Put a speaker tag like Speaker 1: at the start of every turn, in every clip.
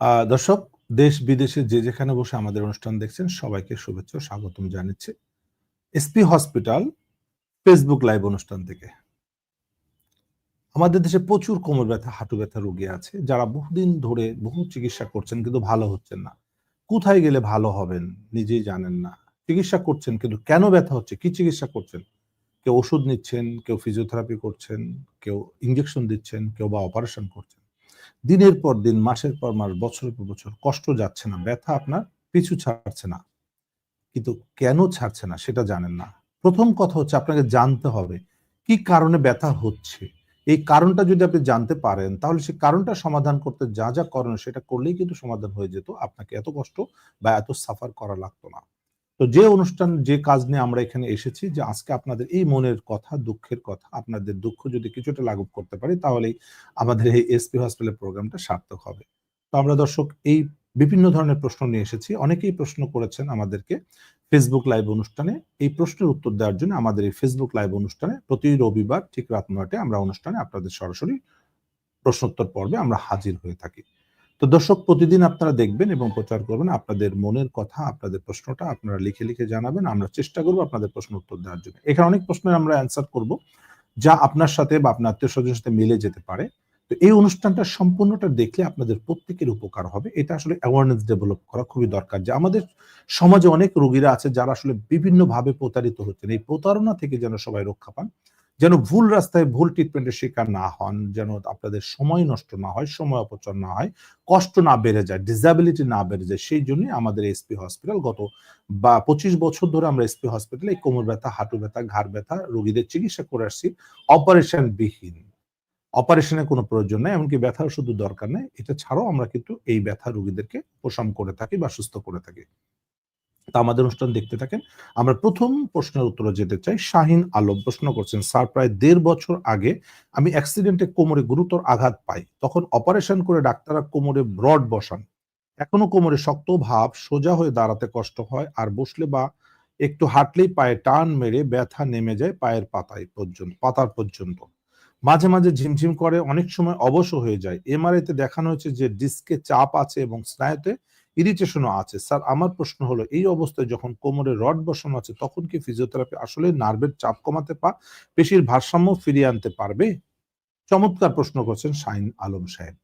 Speaker 1: দর্শক, দেশ বিদেশে যে যেখানে বসে আমাদের অনুষ্ঠান দেখছেন, সবাইকে শুভেচ্ছা স্বাগতম জানাচ্ছি এসপি হসপিটাল ফেসবুক লাইভ অনুষ্ঠান থেকে। আমাদের দেশে প্রচুর কোমর ব্যথা, হাঁটু ব্যথা রোগী আছে, যারা বহুদিন ধরে বহু চিকিৎসা করছেন কিন্তু ভালো হচ্ছেন না। কোথায় গেলে ভালো হবেন নিজেই জানেন না। চিকিৎসা করছেন কিন্তু কেন ব্যথা হচ্ছে? কি চিকিৎসা করছেন? কেউ ওষুধ নিচ্ছেন, কেউ ফিজিওথেরাপি করছেন, কেউ ইঞ্জেকশন দিচ্ছেন, কেউ বা অপারেশন করছেন। দিনের পর দিন, মাসের পর মাস, বছরের পর বছর কষ্ট যাচ্ছে না, ব্যথা আপনার পিছু ছাড়ছে না। কিন্তু কেন ছাড়ছে না সেটা জানেন না। প্রথম কথা হচ্ছে আপনাকে জানতে হবে কি কারণে ব্যথা হচ্ছে। এই কারণটা যদি আপনি জানতে পারেন, তাহলে সেই কারণটা সমাধান করতে যা যা করেন সেটা করলেই কিন্তু সমাধান হয়ে যেত। আপনাকে এত কষ্ট বা এত সাফার করা লাগতো না। তো যে অনুষ্ঠান, যে কাজ নিয়ে আমরা এখানে এসেছি, যে আজকে আপনাদের এই মনের কথা, দুঃখের কথা, আপনাদের দুঃখ যদি কিছুটা লাঘব করতে পারি, তাহলেই আমাদের এই এসপি হসপিটালের প্রোগ্রামটা সার্থক হবে। তো আমরা দর্শক, এই বিভিন্ন ধরনের প্রশ্ন নিয়ে এসেছি। অনেকেই প্রশ্ন করেছেন আমাদেরকে ফেসবুক লাইভ অনুষ্ঠানে। এই প্রশ্নের উত্তর দেওয়ার জন্য আমাদের এই ফেসবুক লাইভ অনুষ্ঠানে প্রতি রবিবার ঠিক রাত নয়টায় আমরা অনুষ্ঠানে আপনাদের সরাসরি প্রশ্নোত্তর পর্বে আমরা হাজির হয়ে থাকি। তো দর্শক, প্রতিদিন আপনারা দেখবেন এবং প্রচার করবেন আপনাদের মনের কথা, আপনাদের প্রশ্নটা আপনারা লিখে লিখে জানাবেন। আমরা চেষ্টা করব আপনাদের প্রশ্ন উত্তর দেওয়ার জন্য। এখানে অনেক প্রশ্নের আমরা অ্যান্সার করব, যা আপনার সাথে বা আপনার আত্মীয় স্বজনের সাথে মিলে যেতে পারে। তো এই অনুষ্ঠানটা সম্পূর্ণটা দেখলে আপনাদের প্রত্যেকের উপকার হবে। এটা আসলে অ্যাওয়ারনেস ডেভেলপ করা খুবই দরকার যে আমাদের সমাজে অনেক রোগীরা আছে যারা আসলে বিভিন্নভাবে প্রতারিত হচ্ছেন। এই প্রতারণা থেকে যেন সবাই রক্ষা পান। যেন ভুল রাস্তায় ভুল ট্রিটমেন্টের শিকার না হন, যেন আপনাদের সময় নষ্ট না হয়, সময় অপচয় না হয়, কষ্ট না বেড়ে যায় ডিসাবিলিটি না বেড়ে যায়, সেই জন্য আমাদের এসপি হসপিটাল গত বা পঁচিশ বছর ধরে আমরা এসপি হসপিটালে কোমর ব্যথা, হাঁটু ব্যথা, ঘাড় ব্যথা, রোগীদের চিকিৎসা করে আসছি। অপারেশন বিহীন। অপারেশনের কোনো প্রয়োজন নেই, এমনকি ব্যথার শুধু দরকার নেই। এটা ছাড়াও আমরা কিন্তু এই ব্যথা রোগীদেরকে উপশম করে থাকি বা সুস্থ করে থাকি। তা আমাদের অনুষ্ঠান দেখতে থাকেন। আমরা প্রথম প্রশ্নের উত্তরে যেতে চাই। শাহিন আলম প্রশ্ন করছেন, স্যার, প্রায় দেড় বছর আগে আমি অ্যাক্সিডেন্টে কোমরে গুরুতর আঘাত পাই। তখন অপারেশন করে ডাক্তাররা কোমরে ব্রড বসান। এখনও কোমরে শক্ত ভাব, সোজা হয়ে দাঁড়াতে কষ্ট হয়, আর বসলে বা একটু হাঁটলেই পায়ে টান মেরে ব্যথা নেমে যায় পায়ের পাতায় পর্যন্ত, পাতার পর্যন্ত। মাঝে মাঝে ঝিমঝিম করে, অনেক সময় অবশ্য হয়ে যায়। এমআরআইতে দেখানো হয়েছে যে ডিস্কে চাপ আছে এবং স্নায়ুতে ইরিটেশনও আছে। স্যার, আমার প্রশ্ন হলো, এই অবস্থায় যখন কোমরে রড বসানো আছে, তখন কি ফিজিওথেরাপি আসলে নার্ভের চাপ কমাতে পা, পেশির ভারসাম্য ফিরিয়ে আনতে পারবে? চমৎকার প্রশ্ন করছেন শাইন আলম সাহেব।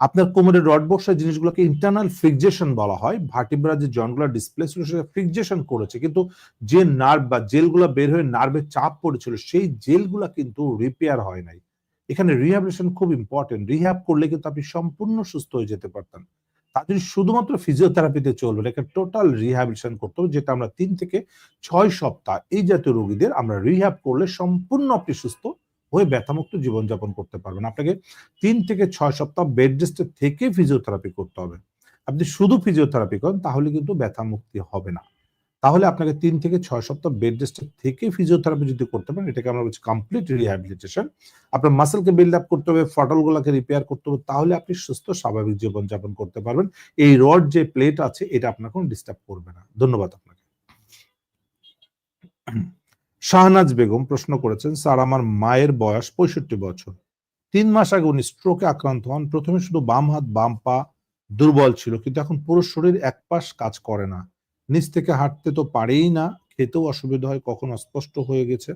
Speaker 1: আপনার কোমরে রড বসা জিনিসগুলোকে ইন্টারনাল ফিক্সেশন বলা হয়। ভার্টিব্রা যে জয়েন্টগুলো ডিসপ্লেস ছিল, সেটা ফিক্সেশন করেছে। কিন্তু যে নার্ভ বা জেলগুলো বের হয়ে নার্ভের চাপ পড়েছিল, সেই জেলগুলা কিন্তু রিপেয়ার হয় নাই। এখানে রিহ্যাবিলিটেশন খুব ইম্পর্টেন্ট রিহ্যাব করলে কিন্তু আপনি সম্পূর্ণ সুস্থ হয়ে যেতে পারতেন। তাদের শুধুমাত্র ফিজিওথেরাপিতে চলবে একটা টোটাল রিহ্যাবিলিটেশন করতে হবে, যেটা আমরা তিন থেকে ছয় সপ্তাহ এই জাতীয় রোগীদের আমরা রিহ্যাব করলে সম্পূর্ণ আপনি সুস্থ হয়ে ব্যথামুক্ত জীবনযাপন করতে পারবেন। আপনাকে তিন থেকে ছয় সপ্তাহ বেড রেস্টে থেকে ফিজিওথেরাপি করতে হবে। আপনি শুধু ফিজিওথেরাপি করেন, তাহলে কিন্তু ব্যথা মুক্তি হবে না। তাহলে আপনাকে তিন থেকে ছয় সপ্তাহ বেড রেস্টে থেকে ফিজিওথেরাপি যদি করতে পারেন, এটাকে আমরা বলছি কমপ্লিট রিহ্যাবিলিটেশন আপনার মাসেলকে বিল্ড আপ করতে হবে ফটল ফটলগুলোকে রিপেয়ার করতে হবে, তাহলে আপনি সুস্থ, স্বাভাবিক জীবনযাপন করতে পারবেন। এই রড যে প্লেট আছে, এটা আপনার কোনো ডিস্টার্ব করবে না। ধন্যবাদ আপনাকে। শাহনাজ বেগম প্রশ্ন করেছেন, স্যার, আমার মায়ের বয়স পঁয়ষট্টি বছর। তিন মাস আগে উনি স্ট্রোকে আক্রান্ত হন। প্রথমে শুধু বাম হাত, বাম পা দুর্বল ছিল, কিন্তু এখন পুরো শরীর এক পাশ কাজ করে না। নিচ থেকে হাঁটতে তো পারেই না, খেতেও অসুবিধা হয়, কখন অস্পষ্ট হয়ে গেছে।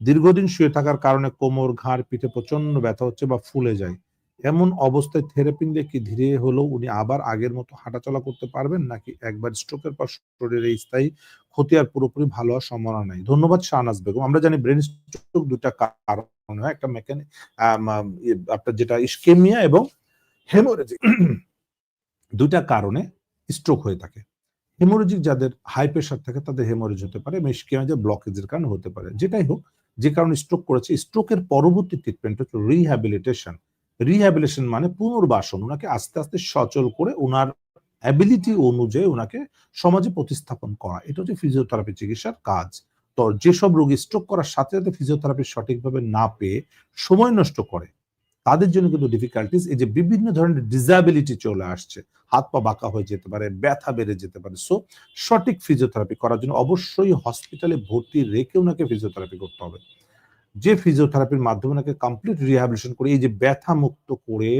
Speaker 1: দীর্ঘদিন শুয়ে থাকার কারণে কোমর, ঘাড়, পিঠে প্রচণ্ড ব্যথা হচ্ছে বা ফুলে যায়। এমন অবস্থায় থেরাপি নিলে কি ধীরে হলেও উনি আবার আগের মতো হাঁটাচলা করতে পারবেন নাকি একবার স্ট্রোকের পর শরীরে স্থায়ী ক্ষতি আর পুরোপুরি ভালো হওয়ার সম্ভাবনা নাই? ধন্যবাদ, শাহনাজ বেগম। আমরা জানি ব্রেন স্ট্রোক দুটা কারণ হয়, একটা মেকানিক আপনার যেটা ইস্কেমিয়া এবং হেমোরেজিক দুইটা কারণে স্ট্রোক হয়ে থাকে। হেমোরেজিক যাদের হাই প্রেশার থাকে, তাদের হেমোরেজ হতে পারে ইস্কেমিয়া ব্লকেজের কারণে হতে পারে। যেটাই হোক, যে কারণে স্ট্রোক করেছে স্ট্রোকের পরবর্তী ট্রিটমেন্ট হচ্ছে রিহ্যাবিলিটেশন রিহ্যাবিলিটেশন মানে পুনর্বাসন, ওনাকে আস্তে আস্তে সচল করে ওনার অ্যাবিলিটি অনুযায়ী ওনাকে সমাজে প্রতিস্থাপন করা। এটা হচ্ছে ফিজিওথেরাপি চিকিৎসার কাজ। তো যেসব রোগী স্ট্রোক করার সাথে সাথে ফিজিওথেরাপি সঠিকভাবে না পেয়ে সময় নষ্ট করে তাদের জন্য কিন্তু ডিফিকাল্টিস এই যে বিভিন্ন ধরনের ডিসাবিলিটি চলে আসছে। হাত পা বাঁকা হয়ে যেতে পারে, ব্যথা বেড়ে যেতে পারে। সো সঠিক ফিজিওথেরাপি করার জন্য অবশ্যই হসপিটালে ভর্তি রেখে ওনাকে ফিজিওথেরাপি করতে হবে। যে ফিজিওথেরাপির মাধ্যমে ওনাকে কমপ্লিট রিহ্যাবিলিটেশন করে, এই যে ব্যথা মুক্ত করে,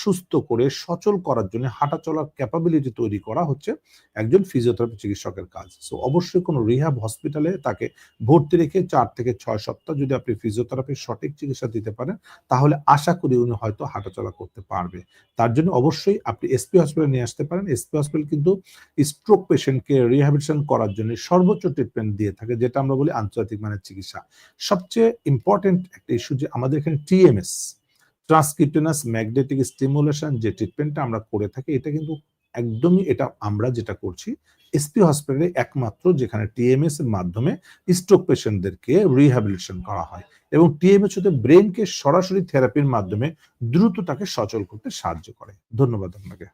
Speaker 1: সুস্থ করে, সচল করার জন্য হাঁটা চলার ক্যাপাবিলিটি তৈরি করা হচ্ছে একজন ফিজিওথেরাপি চিকিৎসকের কাজ। সো অবশ্যই কোনো রিহ্যাব হসপিটালে তাকে ভর্তি রেখে চার থেকে ছয় সপ্তাহ যদি আপনি ফিজিওথেরাপির সঠিক চিকিৎসা দিতে পারেন, তাহলে আশা করি উনি হয়তো হাঁটাচলা করতে পারবে। তার জন্য অবশ্যই আপনি এসপি হসপিটালে নিয়ে আসতে পারেন। এসপি হসপিটাল কিন্তু স্ট্রোক পেশেন্টকে রিহ্যাবিলিটেশন করার জন্য সর্বোচ্চ ট্রিটমেন্ট দিয়ে থাকে, যেটা আমরা বলি আন্তর্জাতিক মানের চিকিৎসা। সবচেয়ে ইম্পর্টেন্ট একটা ইস্যু যে আমাদের এখানে টিএমএস ট্রান্সক্রিপ্টেনাস ম্যাগনেটিক স্টিমুলেশন যে ট্রিটমেন্টটা আমরা করে থাকি, এটা কিন্তু একদমই এটা আমরা যেটা করছি এসপি হসপিটালে একমাত্র যেখানে টিএমএস এর মাধ্যমে স্ট্রোক পেশেন্টদেরকে রিহ্যাবিলিটেশন করা হয় এবং টিএমএস হতে ব্রেনকে সরাসরি থেরাপির মাধ্যমে দ্রুত তাকে সচল করতে সাহায্য করে। ধন্যবাদ আপনাকে।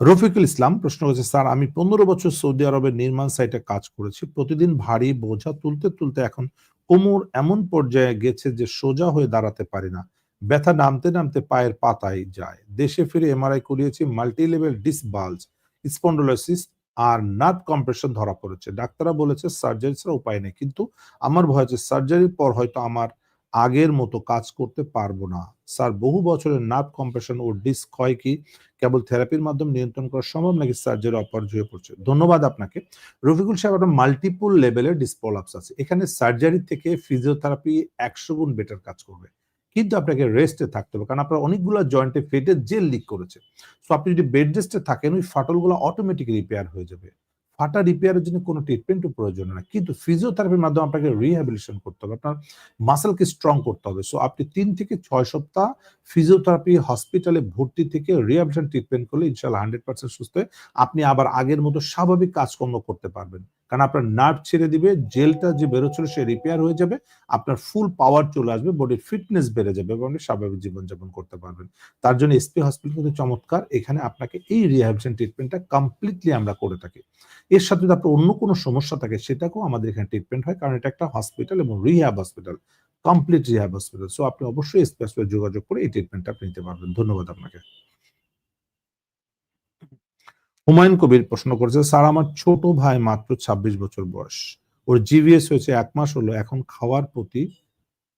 Speaker 1: রফিকুল ইসলাম প্রশ্ন করেছে, স্যার, আমি পনেরো বছর সৌদি আরবের নির্মাণ সাইটে কাজ করেছি। প্রতিদিন ভারী বোঝা তুলতে তুলতে এখন কোমর এমন পর্যায়ে গেছে যে সোজা হয়ে দাঁড়াতে পারি না। ব্যথা নামতে নামতে পায়ের পাতায় যায়। দেশে ফিরে এমআরআই করিয়েছি multi level disc bulge spondylosis আর নার্ভ কম্প্রেশন ধরা পড়েছে। ডাক্তাররা বলেছে সার্জারি ছাড়া উপায় নেই। কিন্তু আমার ভয় আছে সার্জারির পর হয়তো আমার আগের মতো কাজ করতে পারব না। স্যার, বহু বছরের নার্ভ কম্প্রেশন ও ডিস্ক ক্ষয় কি? কেবল থেরাপির মাধ্যমে নিয়ন্ত্রণ করা সম্ভব নাকি সার্জারি অপর্যায়ে পড়ছে ধন্যবাদ আপনাকে। রফিকুল সাহেব আপনার মাল্টিপল লেভেলের ডিসপোলাপস আছে। এখানে সার্জারি থেকে ফিজিওথেরাপি একশো গুণ বেটার কাজ করবে। কিন্তু আপনাকে রেস্টে থাকতে হবে, কারণ আপনার অনেকগুলো জয়েন্টে ফেটে জেল লিক করেছে। সো আপনি যদি বেড রেস্টে থাকেন, ওই ফাটলগুলো অটোমেটিক রিপেয়ার হয়ে যাবে। ফাটা রিপেয়ারের জন্য কোনো ট্রিটমেন্টও প্রয়োজন না। কিন্তু ফিজিওথেরাপির মাধ্যমে আপনাকে রিহ্যাবিলিটেশন করতে হবে, আপনার মাসেলকে স্ট্রং করতে হবে। সো আপনি তিন থেকে ছয় সপ্তাহ ফিজিওথেরাপি হসপিটালে ভর্তি থেকে রিহ্যাবিলিটেশন ট্রিটমেন্ট করলে ইনশাল্লাহ হান্ড্রেড পার্সেন্ট সুস্থ হয়ে আপনি আবার আগের মতো স্বাভাবিক কাজকর্ম করতে পারবেন। কারণ আপনার নার্ভ ছেড়ে দিবে জেলটা যে বেরোচ্ছিল সে রিপেয়ার হয়ে যাবে, আপনার ফুল পাওয়ার চলে আসবে বডির ফিটনেস বেড়ে যাবে, এবং আপনি স্বাভাবিক জীবনযাপন করতে পারবেন। তার জন্য এসপি হসপিটাল কিন্তু চমৎকার, এখানে আপনাকে এই রিহ্যাবিলিটেশন ট্রিটমেন্টটা কমপ্লিটলি আমরা করে থাকি। এর সাথে যদি আপনার অন্য কোনো সমস্যা থাকে, সেটাকেও আমাদের এখানে ট্রিটমেন্ট হয়, কারণ এটা একটা হসপিটাল এবং rehab hospital complete rehab hospital so আপনি অবশ্যই এসপি হসপিটাল যোগাযোগ করে এই ট্রিটমেন্টটা নিতে পারবেন। ধন্যবাদ আপনাকে। হুমায়ুন কবির প্রশ্ন করেছে, স্যার, আমার ছোট ভাই মাত্র ২৬ বছর বয়স। ওর জিভিএস হয়েছে এক মাস হলো, এখন খাওয়ার প্রতি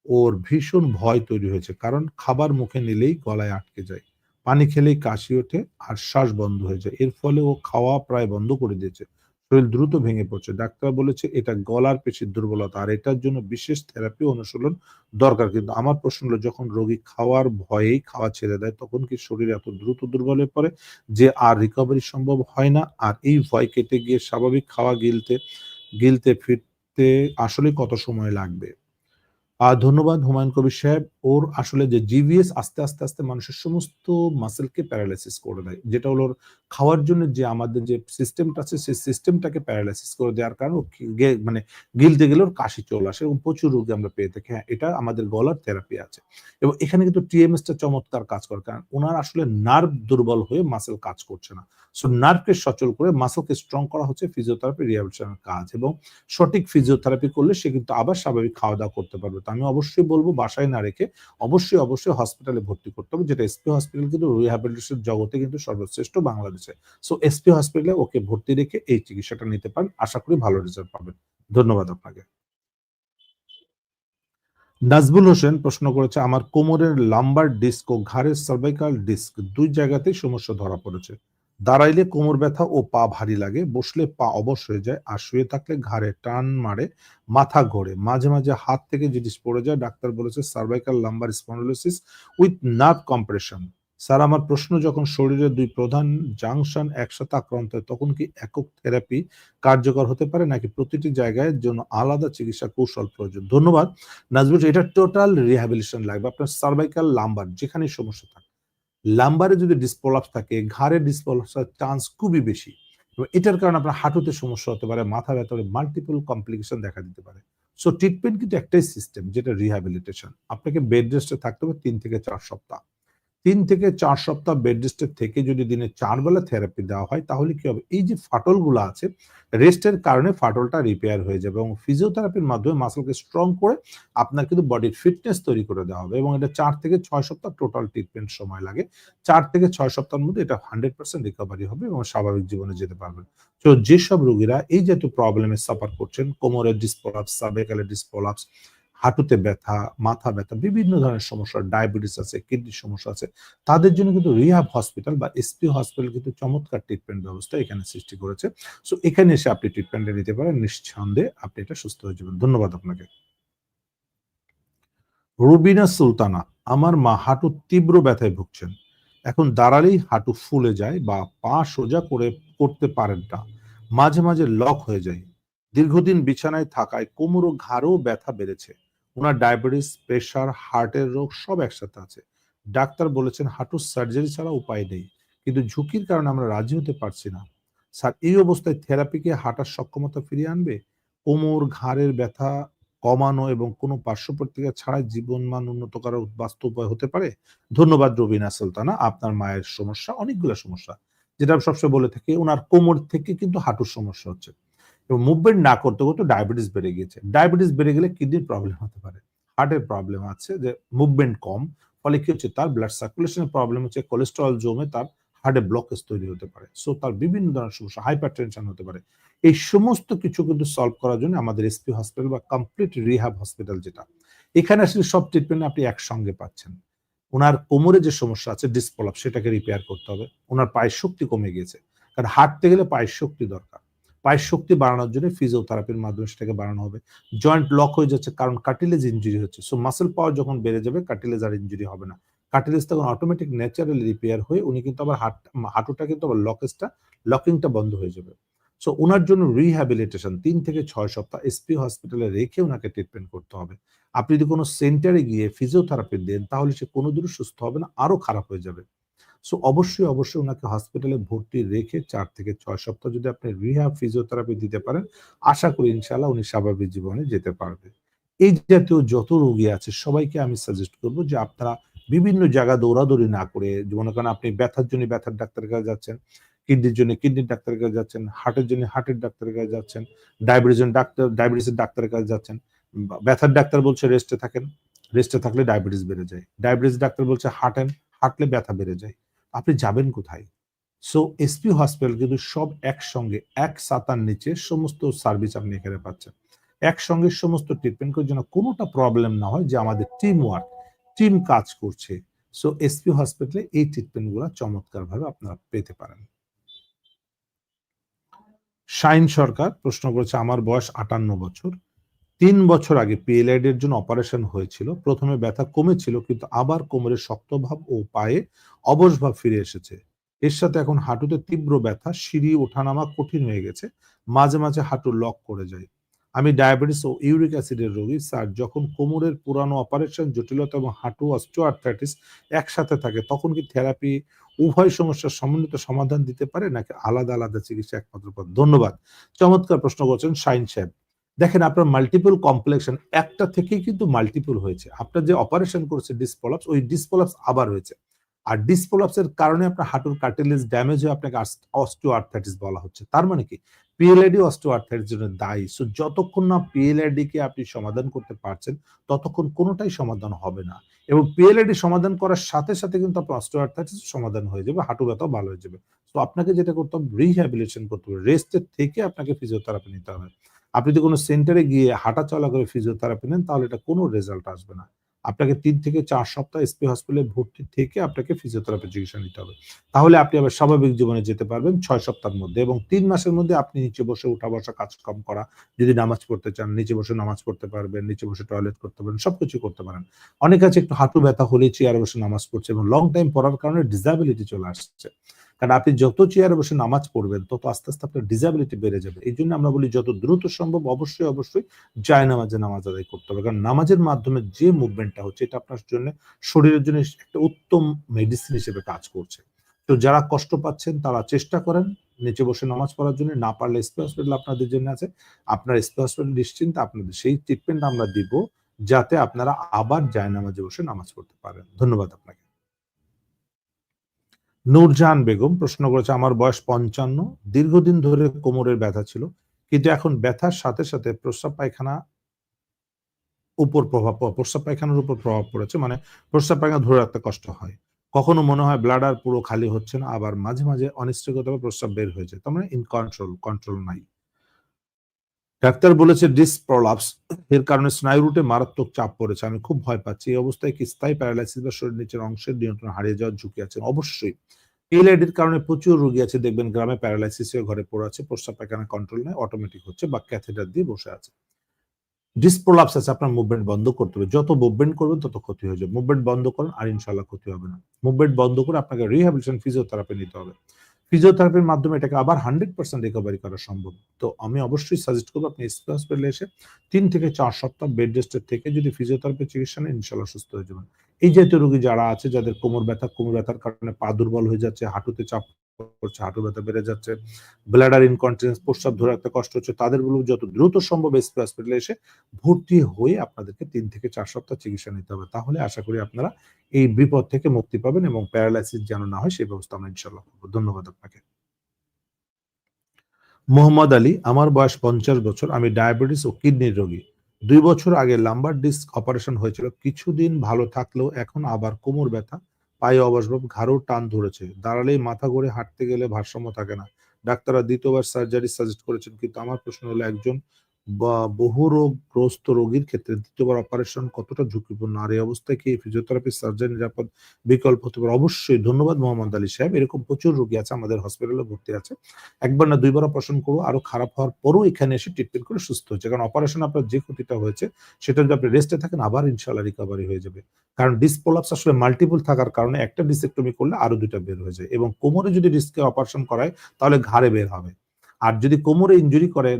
Speaker 1: ওর ভীষণ ভয় তৈরি হয়েছে। কারণ খাবার মুখে নিলেই গলায় আটকে যায়, পানি খেলেই কাশি ওঠে আর শ্বাস বন্ধ হয়ে যায়। এর ফলে ও খাওয়া প্রায় বন্ধ করে দিয়েছে। শরীর দ্রুত ভেঙে পড়ছে। ডাক্তার বলেছে এটা গলার পেশির দুর্বলতা, আর এটার জন্য বিশেষ থেরাপি অনুশীলন দরকার। কিন্তু আমার প্রশ্ন হলো, যখন রোগী খাওয়ার ভয়েই খাওয়া ছেড়ে দেয়, তখন কি শরীর এত দ্রুত দুর্বল হয়ে পড়ে যে আর রিকভারি সম্ভব হয় না? আর এই ভয় কেটে গিয়ে স্বাভাবিক খাওয়া গিলতে গিলতে, ফিরতে আসলে কত সময় লাগবে? আর ধন্যবাদ হুমায়ুন কবির সাহেব। ওর আসলে যে জিভিএস আস্তে আস্তে আস্তে মানুষের সমস্ত মাসেলকে প্যারালাইসিস করে দেয়, যেটা হলো খাওয়ার জন্য যে আমাদের যে সিস্টেমটা আছে, সেই সিস্টেমটাকে প্যারালাইসিস করে দেওয়ার কারণে মানে গিলতে গেলে ওর কাশি চলে আসে এবং প্রচুর রোগী আমরা পেয়ে থাকি। হ্যাঁ এটা আমাদের গলার থেরাপি আছে। এবং এখানে কিন্তু টিএমএসটা চমৎকার কাজ করে, কারণ ওনার আসলে নার্ভ দুর্বল হয়ে মাসেল কাজ করছে না। সো নার্ভকে সচল করে স্ট্রং করা হচ্ছে ফিজিওথেরাপি রিহ্যাবিলিটেশনের কাজ এবং সঠিক ফিজিওথেরাপি করলে সে কিন্তু আবার স্বাভাবিক খাওয়া দাওয়া করতে পারবে। তো আমি অবশ্যই বলব, বাসায় না রেখে অবশ্যই অবশ্যই হসপিটালে ভর্তি করতে হবে, যেটা এসপি হসপিটাল কিন্তু রিহ্যাবিলিটেশন জগতে কিন্তু সর্বশ্রেষ্ঠ বাংলাদেশে। সো এসপি হসপিটালে ওকে ভর্তি রেখে এই চিকিৎসাটা নিতে পারেন। আশা করি ভালো রেজাল্ট পাবেন। ধন্যবাদ আপনাকে। নাজবুল হোসেন প্রশ্ন করেছে, আমার কোমরের লাম্বার ডিস্ক ও ঘাড়ের সার্ভাইকাল ডিস্ক দুই জায়গাতেই সমস্যা ধরা পড়েছে। দাঁড়াইলে কোমর ব্যথা ও পা ভারী লাগে, বসলে পা অবশ হয়ে যায় আর শুয়ে থাকলে ঘাড়ে টান মারে, মাথা ঘোরে। মাঝে মাঝে হাত থেকে জিনিস পড়ে যায়। ডাক্তার বলেছে cervical lumbar spondylosis with nerve compression sir, আমার প্রশ্ন, যখন শরীরের দুই প্রধান জাংশন একসাথে আক্রান্ত হয়, তখন কি একক থেরাপি কার্যকর হতে পারে, নাকি প্রতিটি জায়গায় জন্য আলাদা চিকিৎসা কৌশল প্রয়োজন? ধন্যবাদ। নাজবুল এটা টোটাল রিহ্যাবিলিটেশন লাগবে। আপনার সার্ভাইকাল লাম্বার, যেখানেই সমস্যা থাকে, লাম্বারে যদি ডিসপোলাপস থাকে, ঘাড়ে ডিসপোলাপসের চান্স খুবই বেশি। এটার কারণে আপনার হাঁটুতে সমস্যা হতে পারে, মাথা ব্যথা মাল্টিপল কমপ্লিকেশন দেখা দিতে পারে। সো ট্রিটমেন্ট কিন্তু একটাই সিস্টেম যেটা রিহ্যাবিলিটেশন আপনাকে বেড রেস্টে থাকতে হবে তিন থেকে চার সপ্তাহ। তিন থেকে চার সপ্তাহ বেড রেস্টে থেকে যদি দিনে চার বেলা থেরাপি দেওয়া হয়, তাহলে কি হবে? এই যে ফাটলগুলো আছে রেস্টের কারণে ফাটলটা রিপেয়ার হয়ে যাবে এবং ফিজিওথেরাপির মাধ্যমে মাসলকে স্ট্রং করে আপনার কিন্তু বডির ফিটনেস তৈরি করে দেওয়া হবে এবং এটা চার থেকে ছয় সপ্তাহ টোটাল ট্রিটমেন্ট সময় লাগে। চার থেকে ছয় সপ্তাহের মধ্যে এটা হান্ড্রেড পার্সেন্ট রিকভারি হবে এবং স্বাভাবিক জীবনে যেতে পারবেন। তো যেসব রোগীরা এই জাতীয় প্রবলেমে সাফার করছেন, কোমরের ডিসপোলাপস সাবেকালের ডিসপোলাপস হাঁটুতে ব্যথা, মাথা ব্যথা, বিভিন্ন ধরনের সমস্যা, ডায়াবেটিস আছে, কিডনির সমস্যা আছে, তাদের জন্য কিন্তু রিহাব হসপিটাল বা এসপি হসপিটাল কিন্তু চমৎকার ট্রিটমেন্ট ব্যবস্থা এখানে সৃষ্টি করেছে। সো এখানে এসে আপনি ট্রিটমেন্টটা নিতে পারেন, নিঃসন্দেহে আপনি এটা সুস্থ হয়ে যাবেন। ধন্যবাদ আপনাকে। রুবিনা সুলতানা, আমার মা হাঁটু তীব্র ব্যথায় ভুগছেন। এখন দাঁড়ালেই হাঁটু ফুলে যায় বা পা সোজা করে করতে পারেন না। মাঝে মাঝে লক হয়ে যায়। দীর্ঘদিন বিছানায় থাকায় কোমর ও ঘাড়ও ব্যথা বেড়েছে। ওনার ডায়াবেটিস, প্রেশার, হার্টের রোগ সব একসাথে আছে। ডাক্তার বলেছেন হাঁটুর সার্জারি ছাড়া উপায় নেই, কিন্তু ঝুঁকির কারণে আমরা রাজি হতে পারছি না। স্যার, এই অবস্থায় থেরাপিকে হাঁটার সক্ষমতা ফিরিয়ে আনবে? কোমর, ঘাড়ের ব্যথা কমানো এবং কোনো পার্শ্ব ছাড়াই জীবনমান উন্নত করার বাস্তব উপায় হতে পারে? ধন্যবাদ রবিনা সুলতানা, আপনার মায়ের সমস্যা, অনেকগুলো সমস্যা, যেটা সবসময় বলে থাকি, ওনার কোমর থেকে কিন্তু হাঁটুর সমস্যা হচ্ছে। এবং মুভমেন্ট না করতে করতে ডায়াবেটিস বেড়ে গিয়েছে। ডায়াবেটিস বেড়ে গেলে কিডনির প্রবলেম হতে পারে। হার্টের প্রবলেম আছে যে মুভমেন্ট কম, ফলে কি হচ্ছে? তার ব্লাড সার্কুলেশনের প্রবলেম হচ্ছে কোলেস্টেরল জমে তার হার্টে ব্লকেজ তৈরি হতে পারে। সো তার বিভিন্ন ধরনের সমস্যা হাইপার টেনশন হতে পারে। এই সমস্ত কিছু কিন্তু সলভ করার জন্য আমাদের এসপি হসপিটাল বা কমপ্লিট রিহাব হসপিটাল যেটা, এখানে আসলে সব ট্রিটমেন্ট আপনি একসঙ্গে পাচ্ছেন। ওনার কোমরে যে সমস্যা আছে ডিসপলাপ সেটাকে রিপেয়ার করতে হবে। ওনার পায়ের শক্তি কমে গিয়েছে। কারণ হাঁটতে গেলে পায়ের শক্তি দরকার। পায়ের শক্তি বাড়ানোর জন্য ফিজিওথেরাপির মাধ্যমে সেটাকে বাড়ানো হবে। জয়েন্ট লক হয়ে যাচ্ছে কারণ কাটিলেজ ইঞ্জুরি হচ্ছে। সো মাসেল পাওয়ার যখন বেড়ে যাবে কাটিলেজ আর ইঞ্জুরি হবে না। কাটিলেজ তখন অটোমেটিক ন্যাচারালি রিপেয়ার হয়ে উনি কিন্তু আবার হাট হাঁটুটা কিন্তু আবার লকেজটা লকিংটা বন্ধ হয়ে যাবে। সো ওনার জন্য রিহ্যাবিলিটেশন তিন থেকে ছয় সপ্তাহ এসপি হসপিটালে রেখে ওনাকে ট্রিটমেন্ট করতে হবে। আপনি যদি কোনো সেন্টারে গিয়ে ফিজিওথেরাপি দেন, তাহলে সে কোনো দূর সুস্থ হবে না আরও খারাপ হয়ে যাবে। সো অবশ্যই অবশ্যই ওনাকে হসপিটালে ভর্তি রেখে চার থেকে ছয় সপ্তাহ যদি আপনি রিহ্যাব ফিজিওথেরাপি দিতে পারেন, আশা করি ইনশাল্লাহ উনি স্বাভাবিক জীবনে যেতে পারবে। এই জাতীয় যত রোগী আছে, সবাইকে আমি সাজেস্ট করব যে আপনারা বিভিন্ন জায়গা দৌড়াদৌড়ি না করে, মনে করেন আপনি ব্যথার জন্য ব্যথার ডাক্তারের কাছে যাচ্ছেন, কিডনির জন্য কিডনির ডাক্তারের কাছে যাচ্ছেন হার্টের জন্য হার্টের ডাক্তারের কাছে যাচ্ছেন ডায়াবেটিস ডাক্তার ডায়াবেটিসের ডাক্তারের কাছে যাচ্ছেন ব্যথার ডাক্তার বলছে রেস্টে থাকেন রেস্টে থাকলে ডায়াবেটিস বেড়ে যায় ডায়াবেটিস ডাক্তার বলছে হাঁটেন হাঁটলে ব্যথা বেড়ে যায়। আপনি যাবেন কোথায়? সো এসপি হসপিটাল কিন্তু সব একসঙ্গে, এক সাতার নিচে সমস্ত সার্ভিস আপনি এখানে পাচ্ছেন। একসঙ্গে সমস্ত ট্রিটমেন্ট করার জন্য কোনোটা প্রবলেম না হয় যে আমাদের টিম ওয়ার্ক টিম কাজ করছে। সো এসপি হসপিটালে এই ট্রিটমেন্টগুলো চমৎকারভাবে আপনারা পেতে পারেন। শাইন সরকার প্রশ্ন করেছে, আমার বয়স আটান্ন বছর। তিন বছর আগে পিএলআইডি এর জন্য অপারেশন হয়েছিল। প্রথমে ব্যথা কমেছিল, কিন্তু আবার কোমরের শক্তভাব ও পায়ে অবসভাব ফিরে এসেছে। এর সাথে এখন হাঁটুতে তীব্র ব্যথা, সিঁড়ি ওঠানামা কঠিন হয়ে গেছে। মাঝে মাঝে হাঁটু লক করে যায়। আমি ডায়াবেটিস ও ইউরিক অ্যাসিডের রোগী। স্যার, যখন কোমরের পুরানো অপারেশন, জটিলতা এবং হাঁটু অস্টিওআর্থ্রাইটিস একসাথে থাকে, তখন কি থেরাপি উভয় সমস্যার সমন্বিত সমাধান দিতে পারে, নাকি আলাদা আলাদা চিকিৎসা একমাত্র ধন্যবাদ। চমৎকার প্রশ্ন করছেন শাইন সাহেব। দেখেন আপনার মাল্টিপল কমপ্লেকশন একটা থেকেই কিন্তু মাল্টিপল হয়েছে। আপনার যে অপারেশন করেছে ডিসপোলাপস ওই ডিসপোলাপস আবার হয়েছে। আর ডিসপোলাপস এর কারণে আপনার হাঁটুর কার্টিলেজ ড্যামেজ হয়ে আপনাকে অস্টিওআর্থাইটিস বলা হচ্ছে। তার মানে কি? পিএলআইডি অস্টিওআর্থাইটিস জন্য দায়ী। সো যতক্ষণ না পিএলআইডি কে আপনি সমাধান করতে পারছেন, ততক্ষণ কোনোটাই সমাধান হবে না। এবং পিএলআইডি সমাধান করার সাথে সাথে কিন্তু আপনার অস্টিওআর্থাইটিস সমাধান হয়ে যাবে, হাঁটু ব্যথাও ভালো হয়ে যাবে। তো আপনাকে যেটা করতে হবে রিহ্যাবিলিটেশন করতে হবে। রেস্টের থেকে আপনাকে ফিজিওথেরাপি নিতে হবে। আপনি যদি কোনো সেন্টারে গিয়ে হাঁটা চলা করে ফিজিওথেরাপি নেন, তাহলে এটা কোনো রেজাল্ট আসবে না। আপনাকে তিন থেকে চার সপ্তাহ এসপি হসপিটালে ভর্তি থেকে আপনাকে ফিজিওথেরাপি চিকিৎসা নিতে হবে। তাহলে আপনি আবার স্বাভাবিক জীবনে যেতে পারবেন ছয় সপ্তাহের মধ্যে এবং তিন মাসের মধ্যে আপনি নিচে বসে উঠা বসা কাজ কম করা, যদি নামাজ পড়তে চান, নিচে বসে নামাজ পড়তে পারবেন, নিচে বসে টয়লেট করতে পারেন সবকিছু করতে পারেন। অনেক আছে একটু হাঁটু ব্যথা হলে চেয়ারে বসে নামাজ পড়ছে এবং লং টাইম পড়ার কারণে ডিসাবিলিটি চলে আসছে। কারণ আপনি যত চেয়ারে বসে নামাজ পড়বেন, তত আস্তে আস্তে আপনার ডিসাবিলিটি বেড়ে যাবে। এই জন্য আমরা বলি যত দ্রুত সম্ভব অবশ্যই অবশ্যই যায় নামাজে নামাজ আদায় করতে হবে। কারণ নামাজের মাধ্যমে যে মুভমেন্টটা হচ্ছে, এটা আপনার জন্য শরীরের জন্য একটা উত্তম মেডিসিন হিসেবে কাজ করছে। তো যারা কষ্ট পাচ্ছেন, তারা চেষ্টা করেন নিচে বসে নামাজ পড়ার জন্য। না পারলে এসপি হসপিটাল আপনাদের জন্য আছে। আপনার এসপি হসপিটাল নিশ্চিন্তে আপনাদের সেই ট্রিটমেন্ট আমরা দিব, যাতে আপনারা আবার যায় নামাজে বসে নামাজ পড়তে পারেন। ধন্যবাদ আপনাকে। নূরজাহান বেগম প্রশ্ন করেছে, আমার বয়স পঞ্চান্ন, দীর্ঘদিন ধরে কোমরের ব্যথা ছিল, কিন্তু এখন ব্যথার সাথে সাথে প্রস্রাব পায়খানা উপর প্রভাব, প্রস্রাব পায়খানার উপর প্রভাব পড়েছে মানে প্রস্রাব পায়খানা ধরে রাখতে কষ্ট হয়। কখনো মনে হয় ব্লাডার পুরো খালি হচ্ছে না, আবার মাঝে মাঝে অনিশ্চয়তা প্রস্রাব বের হয়ে যায় তার মানে ইনকন্ট্রোল কন্ট্রোল নাই। ডাক্তার বলেছে ডিস প্রলাপস, এর কারণে স্নায়ু রুটে মারাত্মক চাপ পড়েছে। আমি খুব ভয় পাচ্ছি। এই অবস্থায় কি স্থায়ী প্যারালাইসিস বা শরীর নিচের অংশের নিয়ন্ত্রণ হারিয়ে যাওয়ার ঝুঁকি আছে? অবশ্যই। পিএলআইডির কারণে প্রচুর রোগী আছে। দেখবেন গ্রামে প্যারালাইসিস হয়ে ঘরে পড়ে আছে, প্রস্রাব পায়খানা কন্ট্রোল নেই অটোমেটিক হচ্ছে বা ক্যাথেটার দিয়ে বসে আছে। ডিসপ্রোলাপস আছে, আপনার মুভমেন্ট বন্ধ করতে হবে। যত মুভমেন্ট করবেন, তত ক্ষতি হয়ে যাবে। মুভমেন্ট বন্ধ করুন আর ইনশাল্লাহ ক্ষতি হবে না। মুভমেন্ট বন্ধ করে আপনাকে রিহ্যাবিলিটেশন ফিজিওথেরাপি নিতে হবে। ফিজিওথেরাপির মাধ্যমে এটাকে আবার হান্ড্রেড পার্সেন্ট রিকভারি করা সম্ভব। তো আমি অবশ্যই সাজেস্ট করব আপনি এসপি হসপিটালে এসে তিন থেকে চার সপ্তাহ বেড রেস্টের থেকে যদি ফিজিওথেরাপি চিকিৎসা নেন ইনশাল্লাহ সুস্থ হয়ে যাবেন। এই জাতীয় রোগী যারা আছে, যাদের কোমর ব্যথা, কোমর ব্যথার কারণে পা দুর্বল হয়ে যাচ্ছে, হাঁটুতে চাপ করছে, হাঁটু ব্যথা বেড়ে যাচ্ছে ব্লাডার ইনকন্টিনেন্স প্রস্রাব ধরে রাখতে কষ্ট হচ্ছে, তাদের বলব যত দ্রুত সম্ভব এসপি হসপিটালে এসে ভর্তি হয়ে আপনাদেরকে তিন থেকে চার সপ্তাহ চিকিৎসা নিতে হবে। তাহলে আশা করি আপনারা এই বিপদ থেকে মুক্তি পাবেন এবং প্যারালাইসিস যেন না হয় সেই ব্যবস্থা আমরা ইনশাল্লাহ করব। ধন্যবাদ আপনাকে। মোহাম্মদ আলী, আমার বয়স পঞ্চাশ বছর, আমি ডায়াবেটিস ও কিডনির রোগী। দুই বছর আগে লাম্বার ডিস্ক অপারেশন হয়েছিল, কিছুদিন ভালো থাকলেও এখন আবার কোমর ব্যথা পায়ে অবসভাব ঘাড়ও টান ধরেছে। দাঁড়ালেই মাথা ঘুরে হাঁটতে গেলে ভারসাম্য থাকে না। ডাক্তাররা দ্বিতীয়বার সার্জারি সাজেস্ট করেছেন, কিন্তু আমার প্রশ্ন হলো, একজন বা বহু রোগগ্রস্ত রোগীর ক্ষেত্রে দ্বিতীয়বার অপারেশন কতটা ঝুঁকিপূর্ণ? আর এই অবস্থায় কি ফিজিওথেরাপি সার্জারি নিরাপদ বিকল্প হতে পারে? অবশ্যই ধন্যবাদ মোহাম্মদ আলী সাহেব। এরকম প্রচুর রোগী আছে, আমাদের হসপিটালে ভর্তি আছে। একবার না দুইবার অপারেশন করব, আরও খারাপ হওয়ার পরও এখানে এসে ট্রিটমেন্ট করে সুস্থ হচ্ছে। কারণ অপারেশন আপনার যে ক্ষতিটা হয়েছে, সেটা যদি আপনি রেস্টে থাকেন, আবার ইনশাল্লাহ রিকভারি হয়ে যাবে। কারণ ডিসপোলাপস আসলে মাল্টিপল থাকার কারণে একটা ডিসেক্টমি করলে আরও দুইটা বের হয়ে যায়। এবং কোমরে যদি ডিস্কে অপারেশন করায়, তাহলে ঘাড়ে বের হবে। আর যদি কোমরে ইঞ্জুরি করে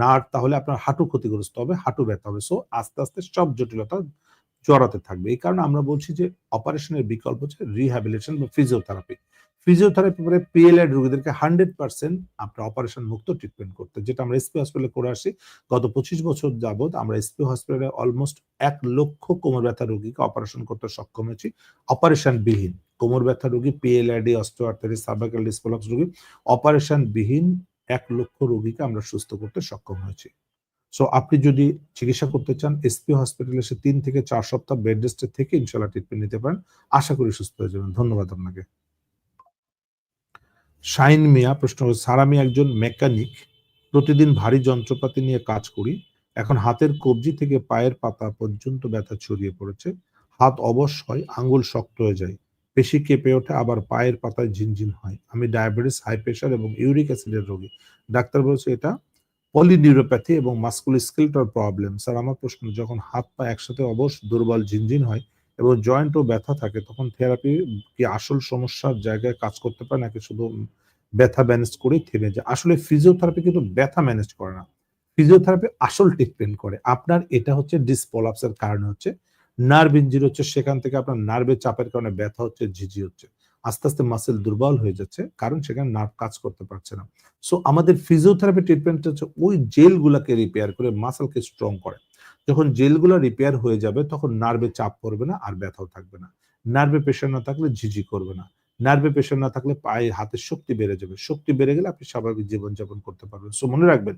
Speaker 1: নার্ভ তাহলে আপনার হাঁটু ক্ষতিগ্রস্ত হবে, হাঁটু ব্যথা হবে। সো আস্তে আস্তে সব জটিলতা জড়াতে থাকবে। এই কারণে আমরা বলছি যে অপারেশনের বিকল্প হচ্ছে রিহ্যাবিলিটেশন বা ফিজিওথেরাপি ফিজিওথেরাপি পরে পিএলআই রোগীদেরকে হান্ড্রেড পার্সেন্ট আপনার অপারেশন মুক্ত ট্রিটমেন্ট করতে। যেটা আমরা এসপি হসপিটালে করে আসি, গত পঁচিশ বছর যাবৎ আমরা এসপি হসপিটালে অলমোস্ট এক লক্ষ কোমর ব্যথা রোগীকে অপারেশন করতে সক্ষম হয়েছি। অপারেশন বিহীন। কোমর ব্যথা রোগী পিএলআইডি অস্টোআর্থারিস সার্ভাইকাল ডিসপোলাপস রোগী অপারেশন বিহীন এক লক্ষ রোগীকে আমরা সুস্থ করতে সক্ষম হয়েছি। সো আপনি যদি চিকিৎসা করতে চান এসপি হসপিটালে এসে তিন থেকে চার সপ্তাহ বেড রেস্টের থেকে ইনশাল্লাহ ট্রিটমেন্ট নিতে পারেন। আশা করি সুস্থ হয়ে যাবেন। ধন্যবাদ আপনাকে। শাইন মিয়া প্রশ্ন স্যার আমি একজন মেকানিক প্রতিদিন ভারী যন্ত্রপাতি নিয়ে কাজ করি। এখন হাতের কবজি থেকে পায়ের পাতা পর্যন্ত ব্যথা ছড়িয়ে পড়েছে। হাত অবশ হয় আঙ্গুল শক্ত হয়ে যায়। পেশি কেঁপে ওঠে, আবার পায়ের পাতায় ঝিনঝিন হয়। আমি ডায়াবেটিস, হাই প্রেশার এবং ইউরিক অ্যাসিডের রোগী। ডাক্তার বলছে এটা পলিনিউরোপ্যাথি এবং মাস্কুলোস্কেলেটাল প্রবলেম। স্যার, আমার প্রশ্ন, যখন হাত পা একসাথে অবশ, দুর্বল, ঝিনঝিন হয় এবং জয়েন্ট ও ব্যথা থাকে, তখন থেরাপি কি আসল সমস্যার জায়গায় কাজ করতে পারে, নাকি শুধু ব্যথা ম্যানেজ করেই থেমে যায়? আসলে ফিজিওথেরাপি কিন্তু ব্যথা ম্যানেজ করে না। ফিজিওথেরাপি আসল ট্রিটমেন্ট করে। আপনার এটা হচ্ছে ডিসপোলাপসের কারণে হচ্ছে নার্ভ ইঞ্জুরি হচ্ছে, সেখান থেকে আপনার নার্ভের চাপের কারণে ব্যথা হচ্ছে, ঝিঝি হচ্ছে। আস্তে আস্তে মাসেল দুর্বল হয়ে যাচ্ছে, কারণ সেখানে নার্ভ কাজ করতে পারছে না। সো আমাদের ফিজিওথেরাপি ট্রিটমেন্ট হচ্ছে ওই জেলগুলোকে রিপেয়ার করে মাসেলকে স্ট্রং করে। যখন জেলগুলো রিপেয়ার হয়ে যাবে, তখন নার্ভে চাপ পড়বে না আর ব্যথাও থাকবে না। নার্ভে প্রেশার না থাকলে ঝিঝি করবে না। নার্ভে প্রেশার না থাকলে পায়ে হাতের শক্তি বেড়ে যাবে। শক্তি বেড়ে গেলে আপনি স্বাভাবিক জীবনযাপন করতে পারবেন। সো মনে রাখবেন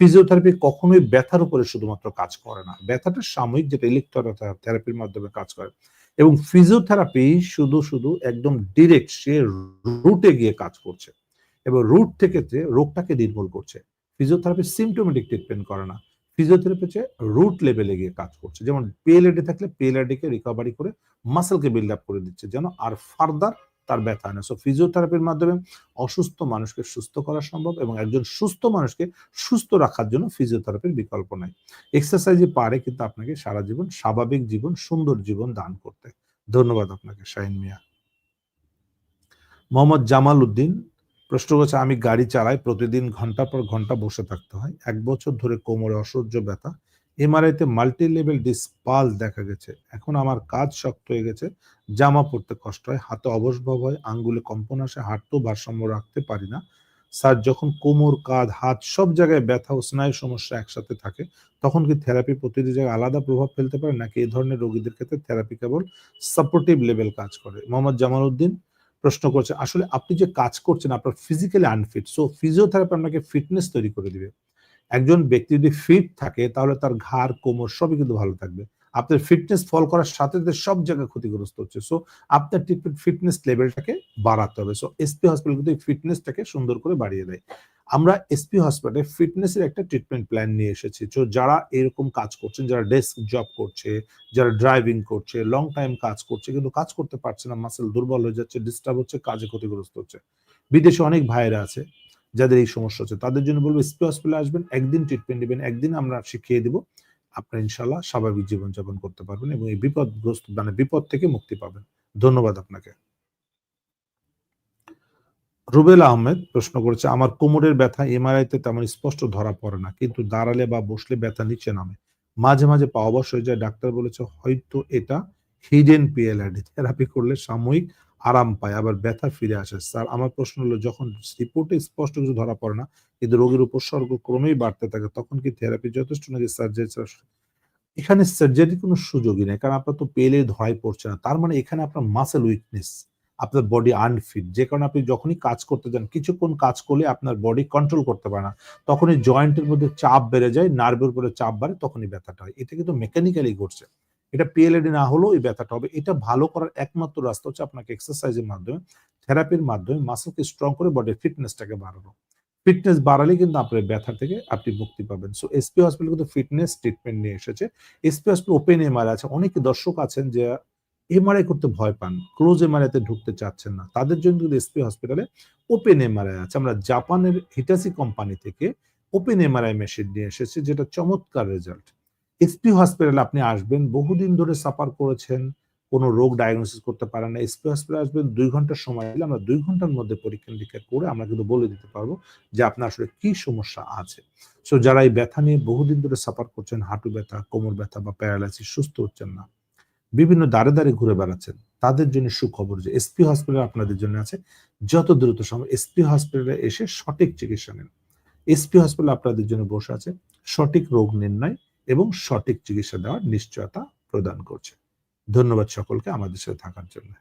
Speaker 1: ফিজিওথেরাপি কখনোই ব্যথার উপরে শুধুমাত্র কাজ করে না। ব্যথাটা সাময়িক যেটা ইলেকট্রোথেরাপির মাধ্যমে কাজ করে। এবং ফিজিওথেরাপি শুধু শুধু একদম ডিরেক্ট সে রুটে গিয়ে কাজ করছে। এবং রুট থেকে রোগটাকে নির্মূল করছে। ফিজিওথেরাপি সিমটোমেটিক ট্রিটমেন্ট করে না। ফিজিওথেরাপি হচ্ছে রুট লেভেলে গিয়ে কাজ করছে। যেমন পিএলএডি থাকলে পিএলএডি কে রিকভারি করে মাসেলকে বিল্ড আপ করে দিচ্ছে। যেন আর ফার্দার তার ব্যথা হয় না। সো ফিজিওথেরাপির মাধ্যমে অসুস্থ মানুষকে সুস্থ করা সম্ভব এবং একজন সুস্থ মানুষকে সুস্থ রাখার জন্য ফিজিওথেরাপির বিকল্প নাই। এক্সারসাইজে পারে কিন্তু আপনাকে সারা জীবন স্বাভাবিক জীবন, সুন্দর জীবন দান করতে। ধন্যবাদ আপনাকে, শাহিন মিয়া। মোহাম্মদ জামাল উদ্দিন, প্রশ্ন করছে, আমি গাড়ি চালাই, প্রতিদিন ঘণ্টা পর ঘণ্টা বসে থাকতে হয়। এক বছর ধরে কোমরে অসহ্য ব্যথা এমআরআইতে মাল্টি লেভেল ডিসপাল দেখা গেছে। এখন আমার কাজ শক্ত হয়ে গেছে, জামা পড়তে কষ্ট হয়, হাতে অবসভাব হয়, আঙ্গুলে কম্পন আসে, হাঁটতেও ভারসাম্য রাখতে পারি না। স্যার, যখন কোমর, কাঁধ, হাত সব জায়গায় ব্যথা ও স্নায়ু সমস্যা একসাথে থাকে, তখন কি থেরাপি প্রতিটি জায়গায় আলাদা প্রভাব ফেলতে পারে, নাকি এই ধরনের রোগীদের ক্ষেত্রে থেরাপি কেবল সাপোর্টিভ লেভেল কাজ করে? মোহাম্মদ জামাল উদ্দিন প্রশ্ন করছে, আসলে আপনি যে কাজ করছেন, আপনার ফিজিক্যালি আনফিট সো ফিজিওথেরাপি আপনাকে ফিটনেস তৈরি করে দিবে। একজন ব্যক্তি যদি ফিট থাকে, তাহলে তার ঘাড়, কোমর সবই কিন্তু ভালো থাকবে। আপনার ফিটনেস ফল করার সাথে সাথে সব জায়গায় ক্ষতিগ্রস্ত হচ্ছে। সো আপনার ট্রিটমেন্ট ফিটনেস লেভেলটাকে বাড়াতে হবে। সো এসপি হসপিটাল কিন্তু ফিটনেসটাকে সুন্দর করে বাড়িয়ে দেয়। আমরা এসপি হসপিটালে ফিটনেসের একটা ট্রিটমেন্ট প্ল্যান নিয়ে এসেছি। তো যারা এরকম কাজ করছেন, যারা ডেস্ক জব করছে, যারা ড্রাইভিং করছে লং টাইম কাজ করছে, কিন্তু কাজ করতে পারছে না মাসেল দুর্বল হয়ে যাচ্ছে ডিস্টার্ব হচ্ছে, কাজে ক্ষতিগ্রস্ত হচ্ছে। বিদেশে অনেক ভাইয়েরা আছে যাদের এই সমস্যা হচ্ছে, তাদের জন্য বলব এসপি হসপিটালে আসবেন, একদিন ট্রিটমেন্ট নেবেন, একদিন আমরা শিখিয়ে দিব, আপনার ইনশাল্লাহ স্বাভাবিক জীবনযাপন করতে পারবেন এবং এই বিপদগ্রস্ত মানে বিপদ থেকে মুক্তি পাবেন। ধন্যবাদ আপনাকে। রুবেল আহমেদ প্রশ্ন করেছে, আমার কোমরের ব্যথা এমআরআই তে তেমন স্পষ্ট ধরা পড়ে না, কিন্তু দাঁড়ালে বা বসলে ব্যথা নিচে নামে। মাঝে মাঝে পা অবশ হয়ে যায়, ডাক্তার বলেছে হয়তো এটা হিডেন পিএলআইডি থেরাপি করলে সাময়িক আরাম পায়, আবার ব্যথা ফিরে আসে। স্যার, আমার প্রশ্ন হলো, যখন রিপোর্টে স্পষ্ট কিছু ধরা পড়ে না, কিন্তু রোগীর উপসর্গ ক্রমেই বাড়তে থাকে, তখন কি থেরাপি যথেষ্ট নাকি সার্জারি এখানে সার্জারি কোনো সুযোগই নেই, কারণ আপনার তো পেলে ধরাই পড়ছে না, তার মানে এখানে আপনার মাসেল উইকনেস আপনার বডি আনফিট যে কারণে আপনি যখনই কাজ করতে যান, কিছুক্ষণ কাজ করলে আপনার বডি কন্ট্রোল করতে পারে না, তখনই জয়েন্টের মধ্যে চাপ বেড়ে যায় নার্ভের উপরে চাপ বাড়ে, তখনই ব্যথাটা হয়। এটা কিন্তু মেকানিক্যালি ঘটছে। এটা পিএলএডি না হলেও এই ব্যথাটা হবে। এটা ভালো করার একমাত্র রাস্তা হচ্ছে আপনাকে এক্সারসাইজের মাধ্যমে থেরাপির মাধ্যমে মাসেলকে স্ট্রং করে বডির ফিটনেসটাকে বাড়ানো। ফিটনেস বাড়ালে কিন্তু আপনার ব্যথা থেকে আপনি মুক্তি পাবেন। সো এসপি হসপিটাল কিন্তু ফিটনেস ট্রিটমেন্ট নিয়ে এসেছে। এসপি হসপিটাল ওপেন এমআরআই আছে। অনেক দর্শক আছেন যে এমআরআই করতে ভয় পান ক্লোজ এমআরআই তে ঢুকতে চাচ্ছেন না। তাদের জন্য কিন্তু এসপি হসপিটালে ওপেন এমআরআই আছে। আমরা জাপানের হিটাসি কোম্পানি থেকে ওপেন এমআরআই মেশিন নিয়ে এসেছি, যেটা চমৎকার রেজাল্ট এসপি হসপিটালে আপনি আসবেন, বহুদিন ধরে সাফার করেছেন, কোনো রোগ ডায়াগনোসিস করতে পারেন না। এসপি হসপিটালে আসবেন, দুই ঘণ্টার সময় দিলে আমরা দুই ঘণ্টার মধ্যে পরীক্ষা নিরীক্ষা করে আমরা কিন্তু বলে দিতে পারব যে আপনার আসলে কি সমস্যা আছে। সো যারা এই ব্যথা নিয়ে বহুদিন ধরে সাফার করছেন, হাঁটু ব্যথা, কোমর ব্যথা বা প্যারালাইসিস সুস্থ হচ্ছেন না, বিভিন্ন দাঁড়ে দাঁড়ে ঘুরে বেড়াচ্ছেন, তাদের জন্য সুখবর যে এসপি হসপিটাল আপনাদের জন্য আছে, যত দ্রুত সম্ভব এসপি হসপিটালে এসে সঠিক চিকিৎসা নেন। এসপি হসপিটাল আপনাদের জন্য বসে আছে, সঠিক রোগ নির্ণয় এবং সঠিক চিকিৎসা দেওয়ার নিশ্চয়তা প্রদান করছে। ধন্যবাদ সকলকে আমাদের সাথে থাকার জন্য।